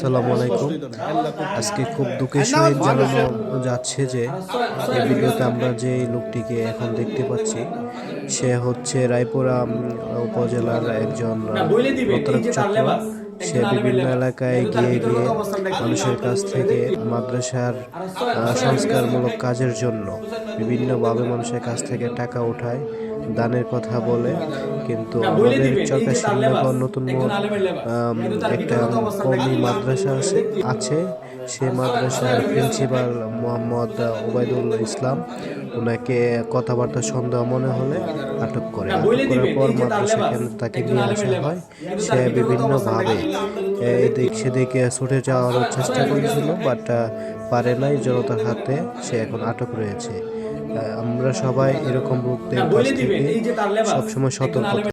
সালাম আলাইকুম। আজকে খুব দুঃখের সহিত জানানো যাচ্ছে যে এই ভিডিওতে আমরা যে লোকটিকে এখন দেখতে পাচ্ছি সে হচ্ছে রায়পুরা উপজেলার একজন প্রতারক চক্র সে বিভিন্ন এলাকায় গিয়ে গিয়ে মানুষের কাছ থেকে মাদ্রাসার সংস্কারমূলক কাজের জন্য বিভিন্নভাবে মানুষের কাছ থেকে টাকা উঠায়, দানের কথা বলে। কিন্তু আমাদের চরকা সামনে নতুন একটা কমি মাদ্রাসা আছে। সে মাদ্রাসার প্রিন্সিপাল মোহাম্মদ ওবায়দুল ইসলাম। ওনাকে কথাবার্তা সন্দেহ মনে হলে আটক করে। আটক করার পর মাদ্রাসা কেন্দ্রে তাকে নিয়ে আসা হয় সে বিভিন্নভাবে এদিক সেদিকে ছুটে যাওয়ার চেষ্টা করেছিল বাট পারে নাই জনতার হাতে সে এখন আটক রয়েছে। আমরা সবাই এরকম লোকদের কাছ থেকে সবসময় সতর্ক।